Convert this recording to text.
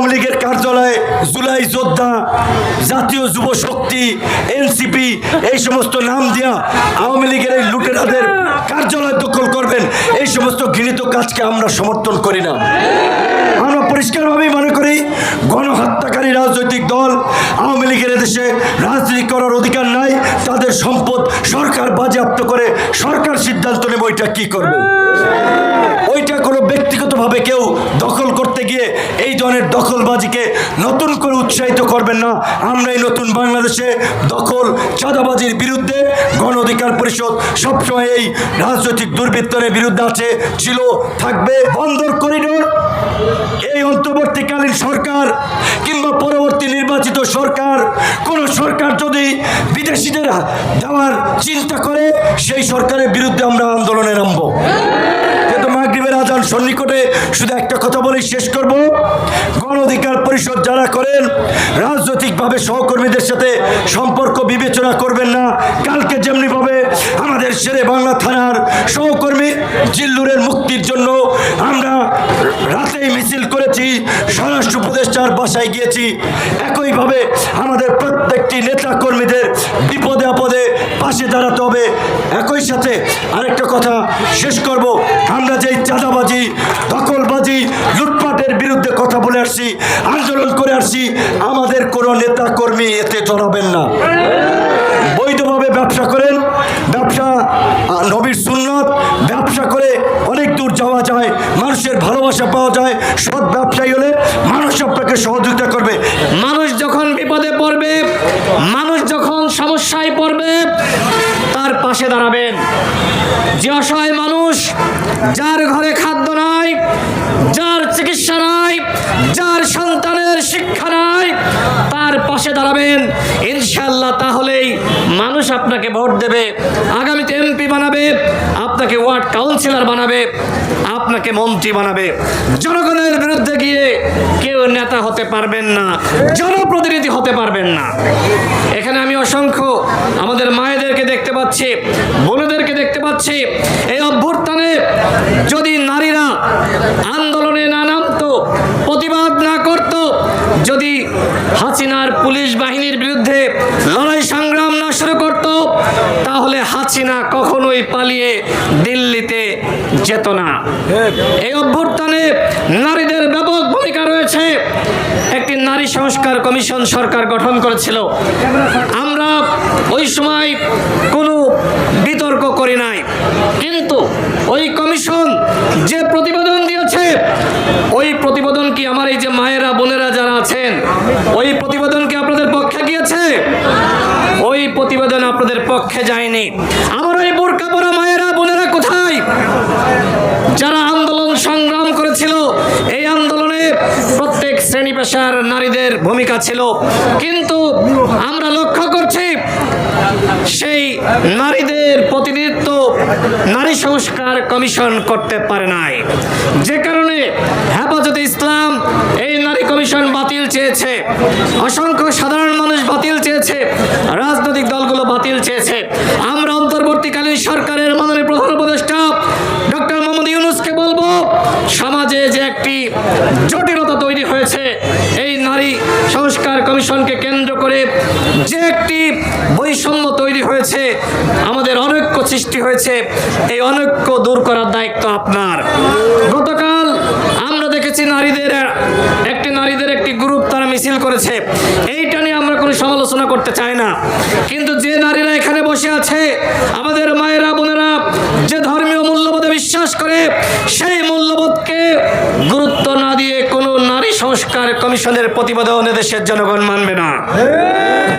আওয়ামী লীগের কার্যালয়ে জুলাই যোদ্ধা, জাতীয় যুব শক্তি, এনসিপি, এই সমস্ত নাম দিয়া আওয়ামী লীগের এই লুটেরাদের কার্যালয় দখল করবেন। এই সমস্ত ঘৃণিত কাজকে আমরা সমর্থন করি না। আমরা পরিষ্কারভাবেই মনে করি, গণহত্যাকারী রাজনৈতিক দল আওয়ামী লীগের দেশে রাজনীতি করার অধিকার নাই, তাদের সম্পদ সরকার বাজেয়াপ্ত করে সরকার সিদ্ধান্ত নেবে, এটা কি করবে? ওইটা কোনো ব্যক্তিগতভাবে কেউ দখল করতে গিয়ে এই ধরনের দখলবাজিকে নতুন করে উৎসাহিত করবেন না। আমরা এই নতুন বাংলাদেশে দখল, চাঁদাবাজির বিরুদ্ধে গণ অধিকার পরিষদ সবসময় এই রাজনৈতিক দুর্বৃত্তনের বিরুদ্ধে আছে, ছিল, থাকবে, বন্দর করিডোর। এই অন্তর্বর্তীকালীন সরকার কিংবা পরবর্তী নির্বাচিত সরকার, কোন সরকার যদি বিদেশিদের দেওয়ার চিন্তা করে, সেই সরকারের বিরুদ্ধে আমরা আন্দোলনে নামবো। সন্নিকটে শুধু একটা কথা বলেই শেষ করব। গণ অধিকার পরিষদ যারা করেন, রাজনৈতিকভাবে সহকর্মীদের সাথে সম্পর্ক বিবেচনা করবেন না। কালকে যেমনিভাবে আমাদের শেরে বাংলা থানার সহকর্মী জিল্লুরের মুক্তির জন্য আমরা রাতেই মিছিল করেছি, স্বরাষ্ট্র উপদেষ্টার বাসায় গিয়েছি। একইভাবে আমাদের প্রত্যেকটি নেতা কর্মীদের বিপদে পাশে দাঁড়াতে হবে। একই সাথে আরেকটা কথা শেষ করব। আমরা যেই চাঁদাবাজি, দখলবাজি, লুটপাটের বিরুদ্ধে কথা বলে আসছি, আন্দোলন করে আসছি, আমাদের কোনো নেতা কর্মী এতে জড়াবেন না। বৈধভাবে ব্যবসা করেন, ব্যবসা নবীর সুন্নত, ব্যবসা করে অনেক দূর যাওয়া যায়, মানুষের ভালোবাসা পাওয়া যায়, সৎ ব্যবসায়ী হলে মানুষ আপনাকে সহযোগিতা করবে। মানুষ যখন বিপদে পড়বে, মানুষ যখন সমস্যায় পড়বে পাশে দাঁড়াবেন। যে অসহায় মানুষ, যার ঘরে খাদ্য নাই, যার চিকিৎসা নাই, যার সন্তানের শিক্ষা নাই, তার পাশে দাঁড়াবেন। ইনশাল্লাহ তাহলেই মানুষ আপনাকে ভোট দেবে, আগামীতে এমপি বানাবে, আপনাকে ওয়ার্ড কাউন্সিলর বানাবে, আপনাকে মন্ত্রী বানাবে। জনগণের বিরুদ্ধে গিয়ে কেউ নেতা হতে পারবেন না, জনপ্রতিনিধি হতে পারবেন না। এখানে আমি অসংখ্য আমাদের মায়েদেরকে দেখতে পাচ্ছি বোনেদেরকে দেখতে পাচ্ছি এই অভ্যুত্থানে যদি নারীরা আন্দোলনে না নামতো প্রতিবাদ না করত যদি হাসিনার পুলিশ বাহিনীর বিরুদ্ধে লড়াই সংগ্রাম না শুরু করত, তাহলে হাসিনা কখনোই পালিয়ে দিল্লিতে যেত না। এই অভ্যুত্থানে নারীদের ব্যাপক ভূমিকা রয়েছে। একটি নারী সংস্কার কমিশন সরকার গঠন করেছিল। আমরা ওই সময় কোনো বিতর্ক করি নাই কিন্তু ওই কমিশন যে প্রতিবেদন দিয়েছে ওই প্রতিবেদন কি আমার এই যে মায়েরা বোনেরা যারা আছেন ওই প্রতিবেদন কি আপনাদের পক্ষে গিয়েছে ওই প্রতিবেদন আপনাদের পক্ষে যায়নি। আমার ওই বোরকা পরা মায়েরা, বোনেরা কোথায়? যারা আন্দোলন সংগ্রাম করেছিল, এই আন্দোলনে প্রত্যেক শ্রেণি পেশার নারীদের ভূমিকা ছিল। কিন্তু আমরা লক্ষ্য করছি, সেই নারীদের প্রতিনিধিত্ব নারী সংস্কার কমিশন করতে পারে নাই। যে কারণে হেফাজতে ইসলাম এই নারী কমিশন বাতিল চেয়েছে। অসংখ্য সাধারণ মানুষ বাতিল চেয়েছে। রাজনৈতিক বাতিল চেয়েছে। আমরা অন্তর্বর্তীকালীন সরকারের মাননীয় প্রধান উপদেষ্টা ডক্টর মোহাম্মদ ইউনুসকে বলব, সমাজে যে একটি জটিলতা তৈরি হয়েছে, এই নারী সংস্কার কমিশনকে কেন্দ্র করে যে একটি বৈষম্য তৈরি হয়েছে, আমাদের অনৈক্য সৃষ্টি হয়েছে, এই অনৈক্য দূর করার দায়িত্ব আপনার। গতকাল আমরা দেখেছি নারীদের, একটি নারীদের একটি গ্রুপ তারা মিছিল করেছে। এইটা সমালোচনা করতে চায় না। কিন্তু যে নারীরা এখানে বসে আছে, আমাদের মায়েরা, বোনেরা যে ধর্মীয় মূল্যবোধে বিশ্বাস করে, সেই মূল্যবোধকে গুরুত্ব না দিয়ে কোনো নারী সংস্কার কমিশনের প্রতিবেদন এদেশের জনগণ মানবে না।